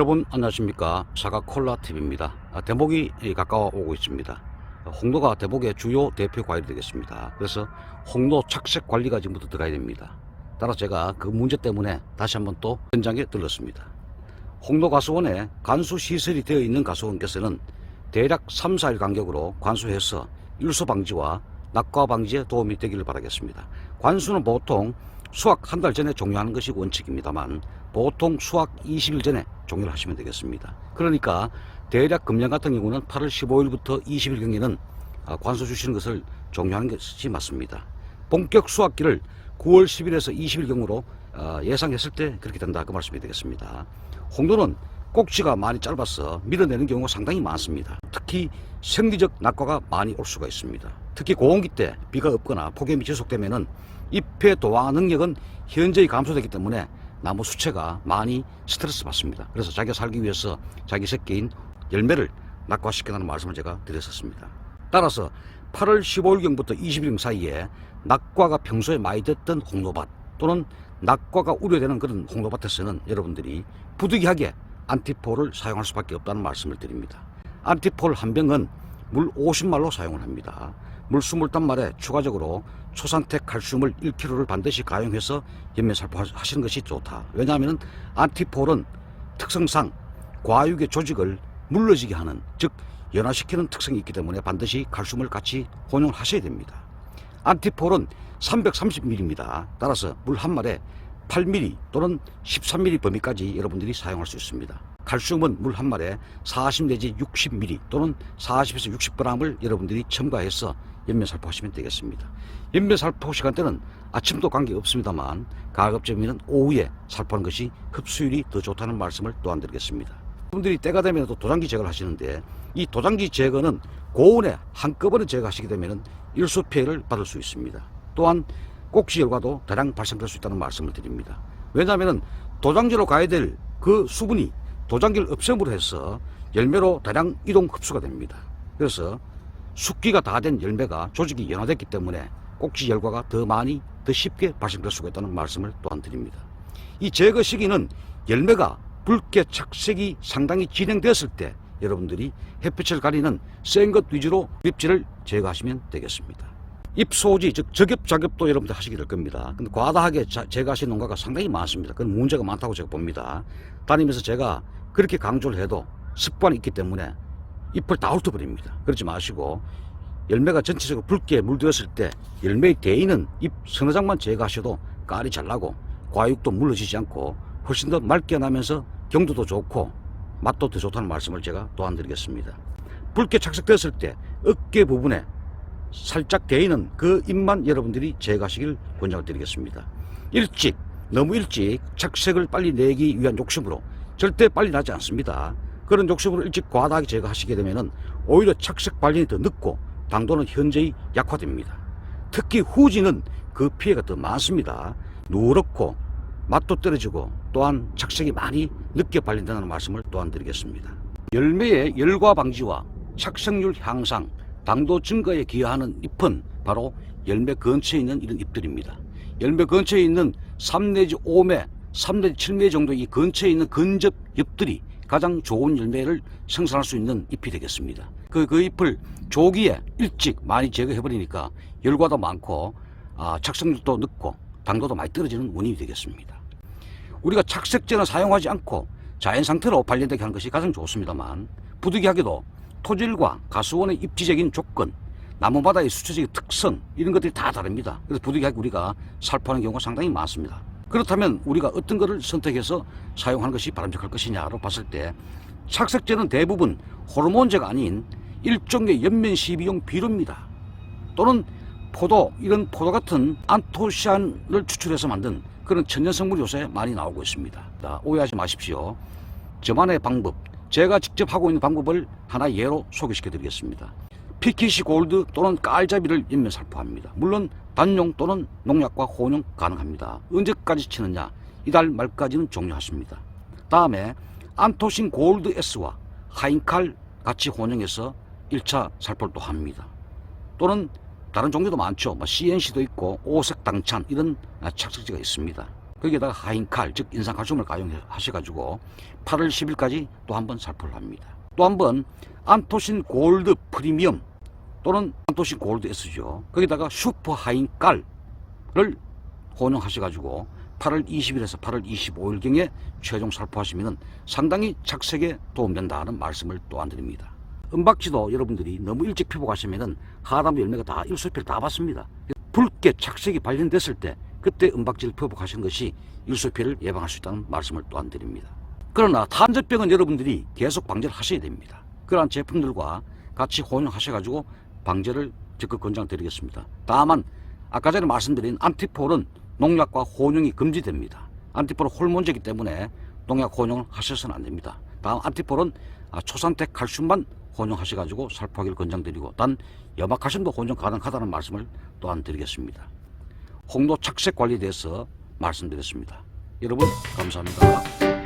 여러분 안녕하십니까 사과 콜라 TV입니다. 아, 대목이 가까워 오고 있습니다. 아, 홍도가 대목의 주요 대표 과일이 되겠습니다. 그래서 홍도 착색 관리가 지금부터 들어가야 됩니다. 따라 제가 그 문제 때문에 다시 한번 또 현장에 들렀습니다. 홍도 가수원에 관수 시설이 되어 있는 가수원께서는 대략 3, 4일 간격으로 관수해서 일소 방지와 낙과 방지에 도움이 되기를 바라겠습니다. 관수는 보통 수확 한달 전에 종료하는 것이 원칙입니다만 보통 수확 20일 전에 종료를 하시면 되겠습니다. 그러니까 대략 금년 같은 경우는 8월 15일부터 20일 경에는 아, 관수 주시는 것을 종료하는 것이 맞습니다. 본격 수확기를 9월 10일에서 20일 경으로 어, 예상했을 때 그렇게 된다 그 말씀이 되겠습니다. 홍도는 꼭지가 많이 짧아서 밀어내는 경우가 상당히 많습니다. 특히 생리적 낙과가 많이 올 수가 있습니다. 특히 고온기 때 비가 없거나 폭염이 지속되면은 잎의 도화 능력은 현저히 감소되기 때문에 나무 수채가 많이 스트레스 받습니다. 그래서 자기가 살기 위해서 자기 새끼인 열매를 낙과시켜라는 말씀을 제가 드렸었습니다. 따라서 8월 15일경부터 20일경 사이에 낙과가 평소에 많이 됐던 홍로밭 또는 낙과가 우려되는 그런 홍로밭에서는 여러분들이 부득이하게 안티폴을 사용할 수밖에 없다는 말씀을 드립니다. 안티폴 한 병은 물 50말로 사용을 합니다. 물 20단말에 추가적으로 초산태 칼슘을 1kg를 반드시 가용해서 연매 살포하시는 것이 좋다. 왜냐하면 안티폴은 특성상 과육의 조직을 물러지게 하는 즉 연화시키는 특성이 있기 때문에 반드시 칼슘을 같이 혼용을 하셔야 됩니다. 안티폴은 330ml입니다. 따라서 물 한 말에 8mm 또는 13mm 범위까지 여러분들이 사용할 수 있습니다. 칼슘은 물 한 말에 40 내지 60ml 또는 40에서 60g을 여러분들이 첨가해서 연면 살포 하시면 되겠습니다. 연면 살포 시간대는 아침도 관계 없습니다만 가급적이면 오후에 살포하는 것이 흡수율이 더 좋다는 말씀을 또한 드리겠습니다. 여러분들이 때가 되면 또 도장기 제거를 하시는데 이 도장기 제거는 고온에 한꺼번에 제거하시게 되면 일소 피해를 받을 수 있습니다. 또한 꼭지 열과도 대량 발생될 수 있다는 말씀을 드립니다. 왜냐하면 도장지로 가야 될 그 수분이 도장기를 없앰으로 해서 열매로 대량 이동 흡수가 됩니다. 그래서 숙기가 다 된 열매가 조직이 연화됐기 때문에 꼭지 열과가 더 많이 더 쉽게 발생될 수가 있다는 말씀을 또한 드립니다. 이 제거 시기는 열매가 붉게 착색이 상당히 진행되었을 때 여러분들이 햇빛을 가리는 센 것 위주로 잎질을 제거하시면 되겠습니다. 잎소지 즉 저겹작겹도 여러분들 하시게 될 겁니다. 근데 과다하게 자- 제거하시는 농가가 상당히 많습니다. 그건 문제가 많다고 제가 봅니다. 다니면서 제가 그렇게 강조를 해도 습관이 있기 때문에 잎을 다 훑어버립니다. 그러지 마시고 열매가 전체적으로 붉게 물들었을 때 열매의 대인은 잎 서너 장만 제거하셔도 깔이 잘 나고 과육도 물러지지 않고 훨씬 더 맑게 나면서 경도도 좋고 맛도 더 좋다는 말씀을 제가 또한 드리겠습니다. 붉게 착색되었을 때 어깨 부분에 살짝 데이는 그 잎만 여러분들이 제거하시길 권장을 드리겠습니다. 일찍 너무 일찍 착색을 빨리 내기 위한 욕심으로 절대 빨리 나지 않습니다. 그런 욕심으로 일찍 과다하게 제거하시게 되면은 오히려 착색 발견이 더 늦고 당도는 현저히 약화됩니다. 특히 후지는 그 피해가 더 많습니다. 누렇고 맛도 떨어지고 또한 착색이 많이 늦게 발린다는 말씀을 또한 드리겠습니다. 열매의 열과 방지와 착색률 향상, 당도 증가에 기여하는 잎은 바로 열매 근처에 있는 이런 잎들입니다. 열매 근처에 있는 3 내지 5매, 3 내지 7매 정도 이 근처에 있는 근접 잎들이 가장 좋은 열매를 생산할 수 있는 잎이 되겠습니다. 그, 그 잎을 조기에 일찍 많이 제거해버리니까 열과도 많고, 아, 착색률도 늦고, 당도도 많이 떨어지는 원인이 되겠습니다. 우리가 착색제는 사용하지 않고 자연 상태로 발견되게 하는 것이 가장 좋습니다만 부득이하게도 토질과 가수원의 입지적인 조건, 나무바다의 수초적인 특성 이런 것들이 다 다릅니다. 그래서 부득이하게 우리가 살포하는 경우가 상당히 많습니다. 그렇다면 우리가 어떤 것을 선택해서 사용하는 것이 바람직할 것이냐로 봤을 때 착색제는 대부분 호르몬제가 아닌 일종의 연면 시비용 비료입니다. 또는 포도 이런 포도 같은 안토시안을 추출해서 만든 그런 천연 성분이 요새 많이 나오고 있습니다. 자, 오해하지 마십시오. 저만의 방법, 제가 직접 하고 있는 방법을 하나 예로 소개시켜 드리겠습니다. 피키시 골드 또는 깔잡이를 연면 살포합니다. 물론 단용 또는 농약과 혼용 가능합니다. 언제까지 치느냐? 이달 말까지는 종료하십니다. 다음에 안토신 골드 S와 하인칼 같이 혼용해서 1차 살포를 또 합니다. 또는 다른 종류도 많죠. 뭐 CNC도 있고 오색 당찬 이런 착색제가 있습니다. 거기에다가 하인칼, 즉 인산칼슘을 가용하셔가지고 8월 10일까지 또 한 번 살포를 합니다. 또 한 번 안토신 골드 프리미엄 또는 안토신 골드 S죠. 거기다가 슈퍼 하인칼을 혼용하셔가지고 8월 20일에서 8월 25일경에 최종 살포하시면 상당히 착색에 도움된다는 말씀을 또한 드립니다. 은박지도 여러분들이 너무 일찍 피복하시면은 하람 열매가 다 일소피를 다 받습니다. 붉게 착색이 발견됐을 때 그때 은박지를 피복하시는 것이 일소피를 예방할 수 있다는 말씀을 또한 드립니다. 그러나 탄저병은 여러분들이 계속 방제를 하셔야 됩니다. 그러한 제품들과 같이 혼용하셔가지고 방제를 적극 권장드리겠습니다. 다만 아까 전에 말씀드린 안티폴은 농약과 혼용이 금지됩니다. 안티폴은 호르몬제이기 때문에 농약 혼용을 하셔서는 안 됩니다. 다음 안티폴은 아, 초산택 칼슘만 혼용하셔가지고 살포하기를 권장드리고 단 염화칼슘도 혼용 가능하다는 말씀을 또한 드리겠습니다. 홍도 착색 관리에 대해서 말씀드렸습니다. 여러분 감사합니다.